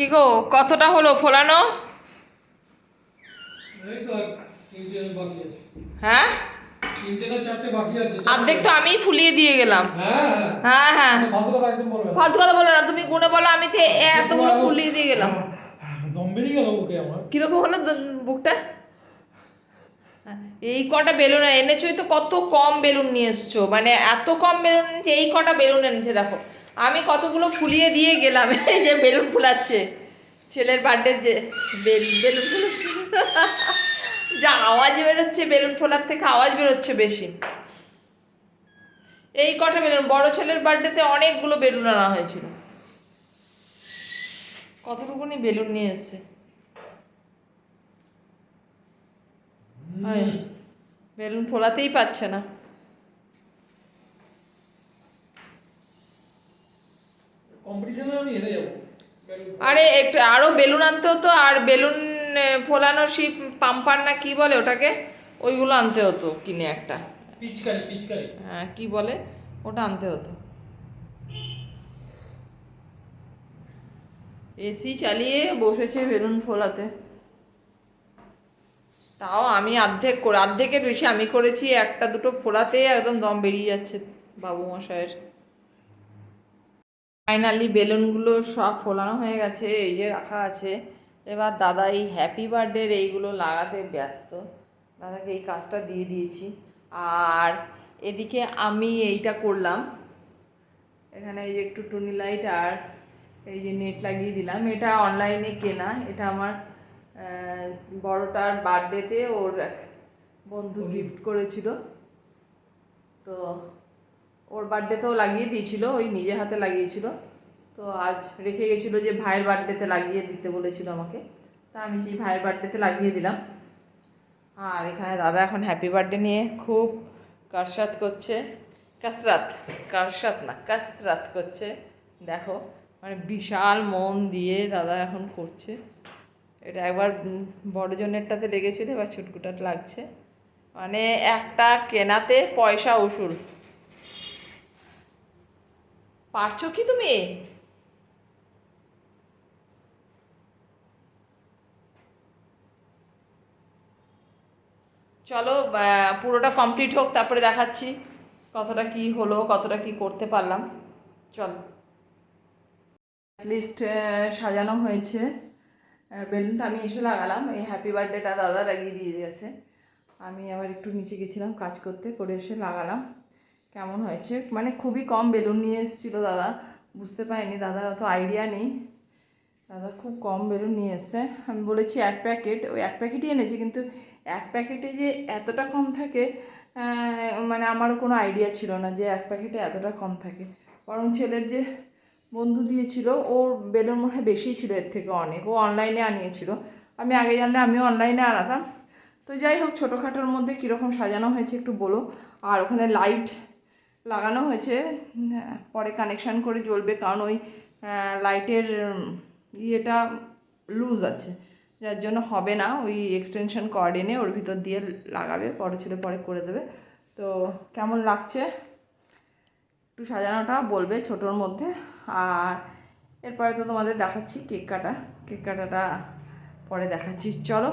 কি গো কতটা হলো ফোলানো? হ্যাঁ? অর্ধেক তো আমিই ফুলিয়ে দিয়ে গেলাম। হ্যাঁ হ্যাঁ। হ্যাঁ হ্যাঁ। ফালতু কথা বলো না তুমি গুনে বলো আমি এতগুলো ফুলিয়ে দিয়ে গেলাম। কীরকম হলো বুকটা? এই কটা বেলুন এনেছোই তো কত কম বেলুন নিয়ে এসছো। মানে এত কম বেলুন এনেছে এই কটা বেলুন এনেছে দেখো। আমি কতগুলো ফুলিয়ে দিয়ে গেলাম এই যে বেলুন ফুলাচ্ছে। ছেলের বার্থডে যে বেল- বেলুন ফুলাচ্ছে যা আওয়াজ বেরোচ্ছে বেলুন ফোলার থেকে আওয়াজ বেরোচ্ছে বেশি। এই কটা বেলুন বড় ছেলের বার্থডেতে অনেকগুলো বেলুন আনা হয়েছিল। কতটুকুনি বেলুন নিয়ে এসছে। বেলুন ফোলাতেই পাচ্ছে না। কম্পিটিশনে আমি হেরে যাব আরে একটু আরও বেলুন আনতে হতো আর বেলুন ফোলানো সেই পাম্পার না কি বলে ওটাকে? ওইগুলো আনতে হতো কিনে একটা। পিচকারি পিচকারি। হ্যাঁ কি বলে? ওটা আনতে হতো। এসি চালিয়ে বসেছে বেলুন ফোলাতে। তাও আমি অর্ধেক করে অর্ধেকের বেশি আমি করেছি একটা দুটো ফোলাতে একদম দম বেরিয়ে যাচ্ছে বাবু মশাইয়ের ফাইনালি বেলুনগুলো সব ফোলানো হয়ে গেছে এই যে রাখা আছে। এবার দাদা এই হ্যাপি বার্থডের এইগুলো লাগাতে ব্যস্ত। দাদাকে এই কাজটা দিয়ে দিয়েছি। আর এদিকে আমি এইটা করলাম। এখানে এই যে একটু টুনি লাইট আর এই যে নেট লাগিয়ে দিলাম। এটা অনলাইনে কেনা। এটা আমার বড়টার বার্থডেতে ওর এক বন্ধু গিফট করেছিল। তো ওর বার্থডেতেও লাগিয়ে দিয়েছিল, ওই নিজে হাতে লাগিয়েছিল। তো আজ রেখে গেছিল যে ভাইয়ের বার্থডেতে লাগিয়ে দিতে বলেছিল আমাকে। তা আমি সেই ভাইয়ের বার্থডেতে লাগিয়ে দিলাম। আর এখানে দাদা এখন হ্যাপি বার্থডে নিয়ে খুব কারসাত করছে। কাসরাত, কারসাত না, কাসরাত করছে। দেখো মানে বিশাল মন দিয়ে দাদা এখন করছে। এটা একবার বড়জনেরটাতে বড় লেগেছিল, এবার ছুটকুটাট লাগছে। মানে একটা কেনাতে পয়সা উসুল। পারছ কি তুমি? চলো পুরোটা কমপ্লিট হোক, তারপরে দেখাচ্ছি কতটা কি হলো, কতটা কি করতে পারলাম। চলো। লিস্ট সাজানো হয়েছে। বেলুনটা আমি এসে লাগালাম। এই হ্যাপি বার্থডেটা দাদা লাগিয়ে দিয়ে গেছে। আমি আবার একটু নিচে গেছিলাম কাজ করতে, করে এসে লাগালাম। কেমন হয়েছে? মানে খুবই কম বেলুন নিয়ে এসেছিল দাদা। বুঝতে পারিনি, দাদার অত আইডিয়া নেই। দাদা খুব কম বেলুন নিয়ে এসছে। আমি বলেছি এক প্যাকেট। ওই এক প্যাকেটই এনেছি, কিন্তু এক প্যাকেটে যে এতটা কম থাকে মানে আমারও কোনো আইডিয়া ছিল না যে এক প্যাকেটে এতটা কম থাকে। বরং ছেলের যে বন্ধু দিয়েছিল, ওর বেলুন মনে হয় বেশি ছিল এর থেকে অনেক। ও অনলাইনে আনিয়েছিল। আমি আগে জানলে আমিও অনলাইনে আনাতাম। তো যাই হোক, ছোটোখাটোর মধ্যে কীরকম সাজানো হয়েছে একটু বলো। আর ওখানে লাইট লাগানো হয়েছে। উম, পরে কানেকশান করে জ্বলবে কারণ ওই লাইটের ইয়েটা লুজ আছে। যার জন্য হবে না ওই এক্সটেনশন কর্ড এনে ওর ভিতর দিয়ে লাগাবে পরে ছেলে পরে করে দেবে। তো কেমন লাগছে? একটু সাজানোটা বলবে ছোটোর মধ্যে। আর এরপরে তো তোমাদের দেখাচ্ছি কেক কাটা। কেক কাটাটা পরে দেখাচ্ছি। চলো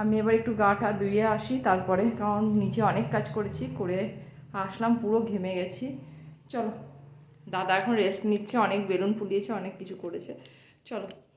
আমি এবার একটু গাটা ধুয়ে আসি তারপরে কারণ নিচে অনেক কাজ করেছি করে আসলাম পুরো ঘেমে গেছি। চলো, দাদা এখন রেস্ট নিচ্ছে, অনেক বেলুন ফুলিয়েছে, অনেক কিছু করেছে। চলো।